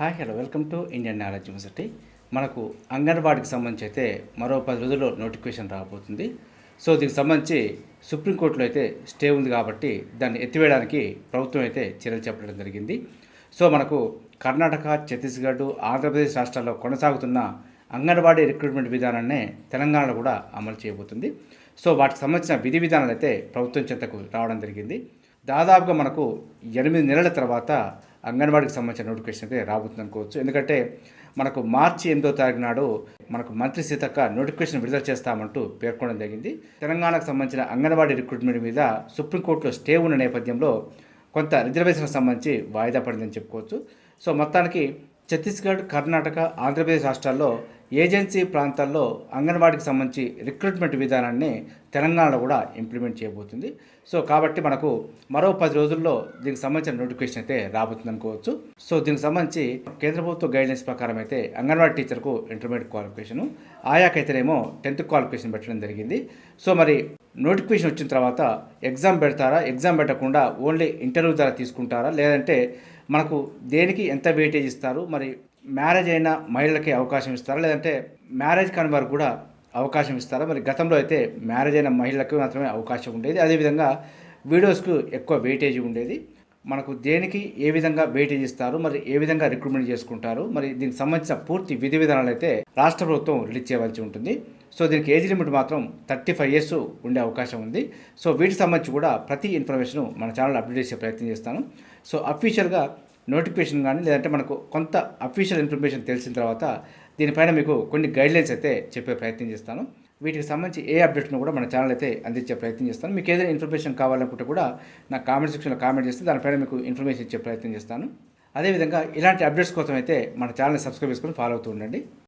Hi hello welcome to Indian knowledge university. మనకు అంగన్వాడికి సంబంధించి అయితే మరో పది రోజుల్లో నోటిఫికేషన్ రాబోతుంది. సో దీనికి సంబంధించి సుప్రీంకోర్టులో అయితే స్టే ఉంది కాబట్టి దాన్ని ఎత్తివేయడానికి ప్రభుత్వం అయితే చర్యలు చెప్పడం జరిగింది. సో మనకు కర్ణాటక ఛత్తీస్గఢ్ ఆంధ్రప్రదేశ్ రాష్ట్రాల్లో కొనసాగుతున్న అంగన్వాడీ రిక్రూట్మెంట్ విధానాన్నే తెలంగాణలో కూడా అమలు చేయబోతుంది. సో వాటికి సంబంధించిన విధి విధానాలు అయితే ప్రభుత్వం చెంతకు రావడం జరిగింది. దాదాపుగా మనకు ఎనిమిది నెలల తర్వాత అంగన్వాడికి సంబంధించిన నోటిఫికేషన్ అయితే రాబోతుంది అనుకోవచ్చు. ఎందుకంటే మనకు మార్చి ఎనిమిదో తారీఖు నాడు మనకు మంత్రి సీతక్క నోటిఫికేషన్ విడుదల చేస్తామంటూ పేర్కొనడం జరిగింది. తెలంగాణకు సంబంధించిన అంగన్వాడీ రిక్రూట్మెంట్ మీద సుప్రీంకోర్టులో స్టే ఉన్న నేపథ్యంలో కొంత రిజర్వేషన్కి సంబంధించి వాయిదా పడిందని చెప్పుకోవచ్చు. సో మొత్తానికి ఛత్తీస్గఢ్ కర్ణాటక ఆంధ్రప్రదేశ్ రాష్ట్రాల్లో ఏజెన్సీ ప్రాంతాల్లో అంగన్వాడికి సంబంధించి రిక్రూట్మెంట్ విధానాన్ని తెలంగాణలో కూడా ఇంప్లిమెంట్ చేయబోతుంది. సో కాబట్టి మనకు మరో పది రోజుల్లో దీనికి సంబంధించిన నోటిఫికేషన్ అయితే రాబోతుంది అనుకోవచ్చు. సో దీనికి సంబంధించి కేంద్ర ప్రభుత్వ గైడ్లైన్స్ ప్రకారం అయితే అంగన్వాడీ టీచర్కు ఇంటర్మీడియట్ క్వాలిఫికేషను ఆయాకైతేనేమో టెన్త్ క్వాలిఫికేషన్ పెట్టడం జరిగింది. సో మరి నోటిఫికేషన్ వచ్చిన తర్వాత ఎగ్జామ్ పెడతారా ఎగ్జామ్ పెట్టకుండా ఓన్లీ ఇంటర్వ్యూ ద్వారా తీసుకుంటారా లేదంటే మనకు దేనికి ఎంత వెయిటేజ్ ఇస్తారు మరి మ్యారేజ్ అయిన మహిళలకే అవకాశం ఇస్తారా? లేదంటే మ్యారేజ్ కాని వారు కూడా అవకాశం ఇస్తారా? మరి గతంలో అయితే మ్యారేజ్ అయిన మహిళలకు మాత్రమే అవకాశం ఉండేది. అదేవిధంగా వీడియోస్కు ఎక్కువ వెయిటేజ్ ఉండేది. మనకు దేనికి ఏ విధంగా వెయిటేజ్ ఇస్తారు? మరి ఏ విధంగా రిక్రూట్మెంట్ చేసుకుంటారు? మరి దీనికి సంబంధించిన పూర్తి విధి విధానాలు అయితే రాష్ట్ర ప్రభుత్వం రిలీజ్ చేయవలసి ఉంటుంది. సో దీనికి ఏజ్ లిమిట్ మాత్రం థర్టీ ఫైవ్ ఇయర్స్ ఉండే అవకాశం ఉంది. సో వీటికి సంబంధించి కూడా ప్రతి ఇన్ఫర్మేషన్ మన ఛానల్ అప్డేట్ చేసే ప్రయత్నం చేస్తాను. సో అఫీషియల్గా నోటిఫికేషన్ కానీ లేదంటే మనకు కొంత అఫీషియల్ ఇన్ఫర్మేషన్ తెలిసిన తర్వాత దీనిపైన మీకు కొన్ని గైడ్లైన్స్ అయితే చెప్పే ప్రయత్నం చేస్తాను. వీటికి సంబంధించి ఏ అప్డేట్ను కూడా మన ఛానల్ అయితే అందించే ప్రయత్నం చేస్తాను. మీకు ఏదైనా ఇన్ఫర్మేషన్ కావాలనుకుంటే కూడా నా కామెంట్ సెక్షన్లో కామెంట్ చేస్తే దానిపైన మీకు ఇన్ఫర్మేషన్ ఇచ్చే ప్రయత్నం చేస్తాను. అదేవిధంగా ఇలాంటి అప్డేట్స్ కోసం అయితే మన ఛానల్ని సబ్స్క్రైబ్ చేసుకొని ఫాలో అవుతూ ఉండండి.